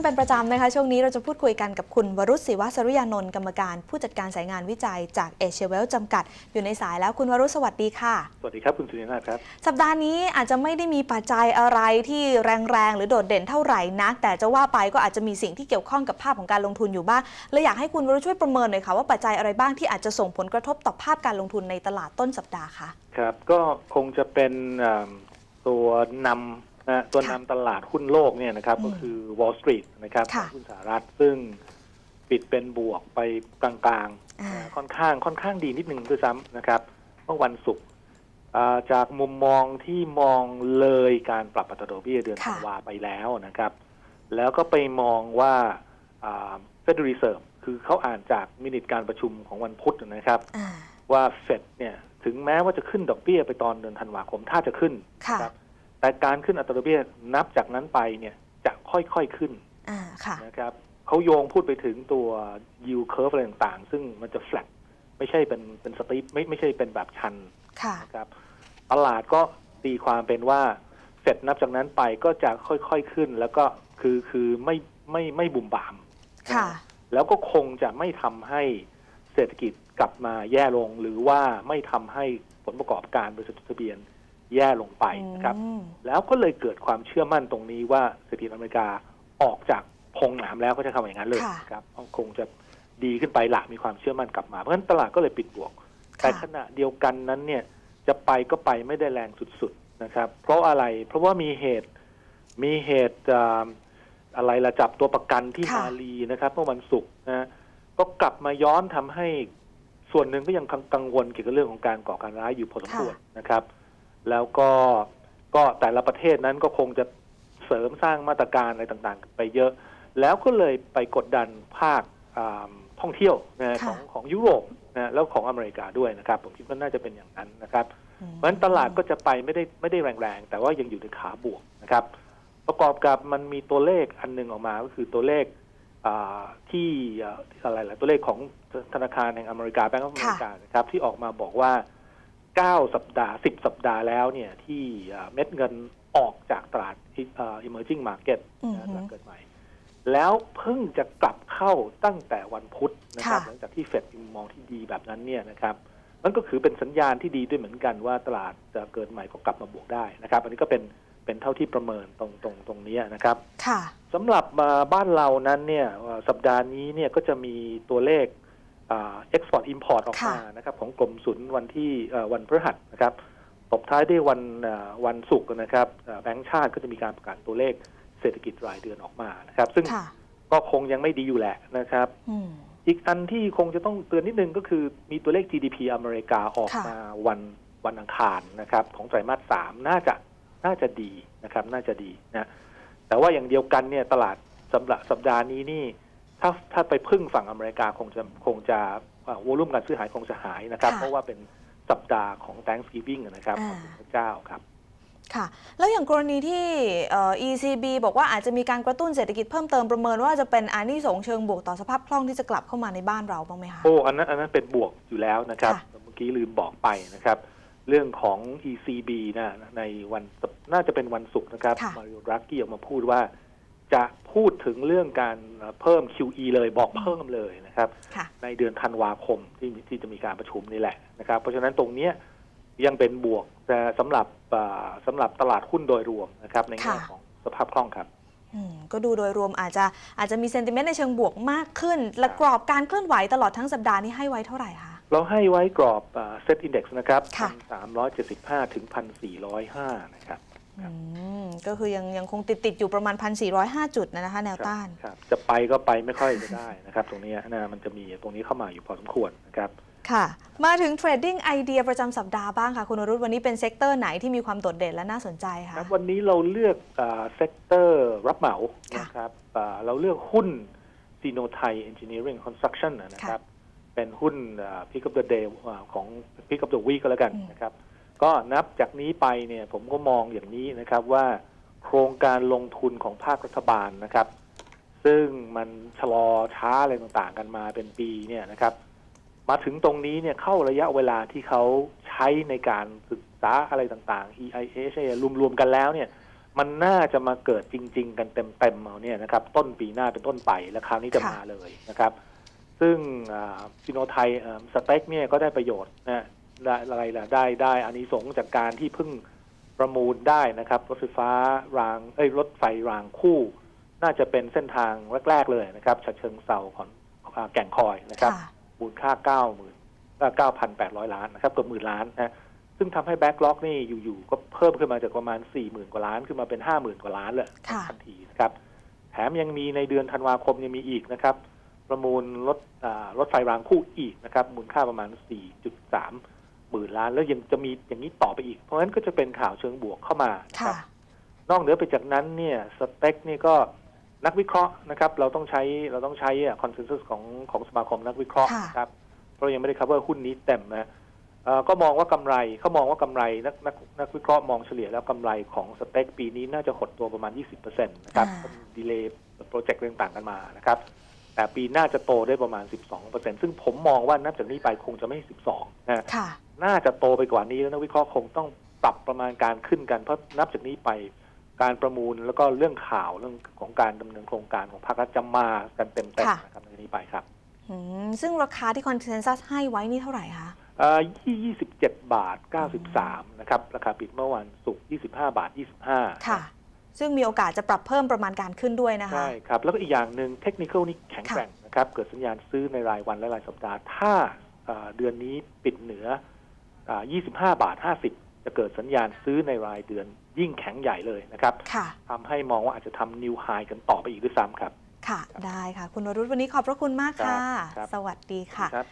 นเป็นประจำนะคะ ช่วงนี้เราจะพูดคุยกันกับคุณวรุษศิวสรุยานนท์กรรมการผู้จัดการสายงานวิจัยจากเอเชียเวลจำกัด อยู่ในสายแล้วคุณวรุษสวัสดีค่ะ สวัสดีครับคุณสุนินาถครับ สัปดาห์นี้อาจจะไม่ได้มีปัจจัยอะไรที่แรงๆ หรือโดดเด่นเท่าไหร่นัก แต่จะว่าไปก็อาจจะมีสิ่งที่เกี่ยวข้องกับภาพของการลงทุนอยู่บ้างเลยอยากให้คุณวรุษช่วยประเมินหน่อยค่ะว่าปัจจัยอะไรบ้างที่อาจจะส่งผลกระทบต่อภาพการลงทุนในตลาดต้นสัปดาห์คะครับก็คงจะเป็นอ่าตัวนำ นะตัวนำตลาดหุ้นโลกเนี่ยนะครับอืมก็คือ Wall Street นะครับค่ะหุ้นสหรัฐซึ่งปิดเป็นบวกไปกลางๆอ่านะค่อนข้างค่อนข้างดีนิดนึงด้วยซ้ำนะครับ เมื่อวันศุกร์อ่าจากมุมมองที่มองเลยการปรับอัตราดอกเบี้ยเดือนค่ะ ธันวาไปแล้วนะครับ แล้วก็ไปมองว่าอ่า Federal Reserve คือเขาอ่านจากมินิทการประชุมของวันพุธนะครับ อ่าว่าเฟดเนี่ยถึงแม้ว่าจะขึ้นดอกเบี้ยไปตอนเดือนธันวาคมถ้าจะขึ้น ค่ะนะครับ แต่การขึ้นอัตราดอกเบี้ยนับจากนั้นไปเนี่ยจะค่อยๆขึ้นอ่าค่ะนะครับเขาโยงพูดไปถึงตัว yield curve อะไรต่างๆ ซึ่งมันจะ flat ไม่ใช่เป็นเป็นสตีปไม่ไม่ใช่เป็นแบบชันค่ะนะครับตลาดก็ตีความเป็นว่าเฟดนับจากนั้นไปก็จะค่อยๆขึ้น แล้วก็คือคือไม่ไม่ไม่บุ่มบามค่ะ แล้วก็คงจะไม่ทำให้เศรษฐกิจกลับมาแย่ลง หรือว่าไม่ทำให้ผลประกอบการบริษัทจดทะเบียน แย่ลงไปนะครับอืมแล้วก็เลยเกิดความเชื่อมั่นตรงนี้ว่าเศรษฐกิจอเมริกาออกจากพงหนามแล้วก็จะทำอย่างนั้นเลยค่ะนะครับคงจะดีขึ้นไปละมีความเชื่อมั่นกลับมา เพราะฉะนั้นตลาดก็เลยปิดบวก แต่ขณะเดียวกันนั้นเนี่ยจะไปก็ไปไม่ได้แรงสุดๆนะครับ เพราะอะไรเพราะว่ามีเหตุมีเหตุอ่าอะไรละจับตัวประกันที่ค่ะมาลีนะครับเมื่อวันศุกร์นะก็กลับมาย้อนทำให้ส่วนหนึ่งก็ยังกังวลเกี่ยวกับเรื่องของการก่อการร้ายอยู่พอสมควรนะครับ แล้วก็ก็แต่ละประเทศนั้นก็คงจะเสริมสร้างมาตรการอะไรต่างๆ ไปเยอะ แล้วก็เลยไปกดดันภาคอ่าท่องเที่ยวนะค่ะของของยุโรปนะแล้วของอเมริกาด้วยนะครับ ผมคิดว่าน่าจะเป็นอย่างนั้นนะครับอืมเพราะฉะนั้นตลาดก็จะไปไม่ได้ไม่ได้แรงๆ แต่ว่ายังอยู่ในขาบวกนะครับ ประกอบกับมันมีตัวเลขอันหนึงออกมาก็คือตัวเลขอ่าที่อ่าอะไรล่ะตัวเลขของธนาคารแห่งอเมริกาแบงก์อเมริกานะครับที่ออกมาบอกว่า 9 สัปดาห์ 10 สัปดาห์แล้วเนี่ยที่อ่าเม็ดเงินออกจากตลาดอ่า emerging market อือนะฮึตลาดเกิดใหม่ แล้วเพิ่งจะกลับเข้าตั้งแต่วันพุธนะครับค่ะหลังจากที่เฟดมองที่ดีแบบนั้นเนี่ยนะครับมันก็คือเป็นสัญญาณที่ดีด้วยเหมือนกันว่าตลาดจะเกิดใหม่ก็กลับมาบวกได้นะครับ อันนี้ก็เป็นเป็นเท่าที่ประเมินตรงตรงตรงนี้นะครับ ค่ะสำหรับมาบ้านเรานั้นเนี่ยเอ่อสัปดาห์นี้เนี่ยก็จะมีตัวเลข เอ็กซ์พอร์ตอิมพอร์ตออกมาค่ะนะครับของกรมศุลวันที่เอ่อวันพฤหัสนะครับตบท้ายด้วยวันเอ่อวันศุกร์นะครับเอ่อแบงก์ชาติก็จะมีการประกาศตัวเลขเศรษฐกิจรายเดือนออกมานะครับ ซึ่งค่ะก็คงยังไม่ดีอยู่แหละนะครับอืมอีกอันที่คงจะต้องเตือนนิดนึงก็คือมีตัวเลข GDP อเมริกาออกค่ะมาวันวันอังคารนะครับ ของไตรมาสสามน่าจะน่าจะดีนะครับ น่าจะดีนะแต่ว่าอย่างเดียวกันเนี่ยตลาดสำหรับสัปดาห์นี้นี่ ถ้าถ้าไปพึ่งฝั่งอเมริกาคงจะคงจะวอลุ่มการซื้อหายคงจะหายนะครับ ค่ะเพราะว่าเป็นสัปดาห์ของ Thanksgiving นะครับขอ่าองพระเจ้าครับ ค่ะ แล้วอย่างกรณีที่เอ่อ ECB บอกว่าอาจจะมีการกระตุ้นเศรษฐกิจเพิ่มเติมประเมินว่าจะเป็นอานิสงส์เชิงบวกต่อสภาพคล่องที่จะกลับเข้ามาในบ้านเราบ้างไหมคะ โอ้อันนั้นอันนั้นเป็นบวกอยู่แล้วนะครับ ค่ะ เมื่อกี้ลืมบอกไปนะครับ เรื่องของ ECB นะในวันน่าจะเป็นวันศุกร์นะครับค่ะ มาริโอดรากี้ออกมาพูดว่า จะพูดถึงเรื่องการเพิ่ม QE เลยบอกเพิ่มเลยนะครับค่ะในเดือนธันวาคมที่ที่จะมีการประชุมนี่แหละนะครับ เพราะฉะนั้นตรงเนี้ยยังเป็นบวกแต่สำหรับอ่าสำหรับตลาดหุ้นโดยรวมนะครับ ในแง่ค่ะของสภาพคล่องครับอืมก็ดูโดยรวมอาจจะอาจจะมีเซนติเมนต์ในเชิงบวกมากขึ้น และกรอบการเคลื่อนไหวตลอดทั้งสัปดาห์นี้ให้ไว้เท่าไหร่คะเราให้ไว้กรอบเซ็ตอินดี x นะครับค่ะสามร้อยเจ็ดสิบห้าถึงพันสี่ร้อยห้านะครับ อืมก็คือยังยังคงติดติดๆอยู่ประมาณ 1,405 จุดนะคะแนวต้าน ครับจะไปก็ไปไม่ค่อยจะได้นะครับ ตรงเนี้ยนะมันจะมีตรงนี้เข้ามาอยู่พอสมควรนะครับค่ะ มาถึงเทรดดิ้งไอเดียประจำสัปดาห์บ้างค่ะ คุณวรุษวันนี้เป็นเซกเตอร์ไหนที่มีความโดดเด่นและน่าสนใจคะครับวันนี้เราเลือกเซกเตอร์รับเหมาค่ะนะครับอ่าเราเลือกหุ้นซีโนไทยเอนจิเนียริงคอนสตรักชั่นนะครับ เป็นหุ้นพิก up the day อ่าของ pick up the week ก็แล้วกันอืมนะครับ ก็นับจากนี้ไปเนี่ยผมก็มองอย่างนี้นะครับว่าโครงการลงทุนของภาครัฐบาลนะครับ ซึ่งมันชะลอช้าอะไรต่างๆ กันมาเป็นปีเนี่ยนะครับ มาถึงตรงนี้เนี่ยเข้าระยะเวลาที่เขาใช้ในการศึกษาอะไรต่างๆ EIH รวมๆกันแล้วเนี่ย มันน่าจะมาเกิดจริง ๆ กันเต็มๆเอาเนี่ยนะครับ ต้นปีหน้าเป็นต้นไปแล้วคราวนี้จะมาเลยนะครับ ซึ่งฟิโนไทยสเต็กเนี่ยก็ได้ประโยชน์นะ ได้อะไรล่ะได้ได้อานิสงส์จากการที่เพิ่งประมูลได้นะครับ รถไฟฟ้ารางเอ้ยรถไฟรางคู่ น่าจะเป็นเส้นทางแรกๆเลยนะครับฉะเชิงเซาของอ่าแก่งคอยนะครับค่ะมูลค่า9 0 0 0 0 9,800ล้านนะครับเกือบหมื่นล้านนะซึ่งทำให้แบ็กล็อกนี่อยู่ๆก็เพิ่มขึ้นมาจากประมาณ40,000กว่าล้านขึ้นมาเป็น50,000กว่าล้านเลยค่ะทันทีนะครับแถมยังมีในเดือนธันวาคมยังมีอีกนะครับ ประมูลรถอ่ารถไฟรางคู่อีกนะครับ มูลค่าประมาณ 4.3 หมื่นล้าน แล้วยังจะมีอย่างนี้ต่อไปอีก เพราะฉะนั้นก็จะเป็นข่าวเชิงบวกเข้ามานะคค่ะรับนอกเหนือไปจากนั้นเนี่ยสเต็กนี่ก็นักวิเคราะห์นะครับ เราต้องใช้เราต้องใช้คอนเซนแซสของของสมาคมนักวิเคราะห์ค่ะนะครับเพราะยังไม่ได้ cover หุ้นนี้เต็มนะเอ่อก็มองว่ากำไรเขามองว่ากำไรนักนักนักวิเคราะห์มองเฉลี่ยแล้วกำไรของสเต็กปีนี้น่าจะหดตัวประมาณ 20%นะครับอ่าดีเลย์โปรเจกต์ต่างๆกันมานะครับ แต่ปีหน้าจะโตได้ประมาณ 12%ซึ่งผมมองว่านับจากนี้ไปคงจะไม่ 12นะค่ะ น่าจะโตไปกว่านี้แล้วนักวิเคราะห์คงต้องปรับประมาณการขึ้นกันเพราะนับจากนี้ไปการประมูลแล้วก็เรื่องข่าวเรื่องของการดำเนินโครงการของภาครัฐจะมากันเต็มๆค่ะนะครับจากนี้ไปครับอืมซึ่งราคาที่คอนเซนแซสให้ไว้นี่เท่าไหร่คะเอ่อ27บาท93นะครับราคาปิดเมื่อวันศุกร์25บาท25ค่ะ ซึ่งมีโอกาสจะปรับเพิ่มประมาณการขึ้นด้วยนะคะ ใช่ครับ แล้วก็อีกอย่างหนึ่งเทคนิคนี่แข็งแกร่งนะครับ เกิดสัญญาณซื้อในรายวันและรายสัปดาห์ ถ้าเอ่อเดือนนี้ปิดเหนืออ่า 25 บาท 50 จะเกิดสัญญาณซื้อในรายเดือนยิ่งแข็งใหญ่เลยนะครับค่ะทำให้มองว่าอาจจะทำนิวไฮกันต่อไปอีกด้วยซ้ำครับ ค่ะ ได้ค่ะ คุณวรุษวันนี้ขอบพระคุณมากค่ะครับสวัสดีค่ะครับ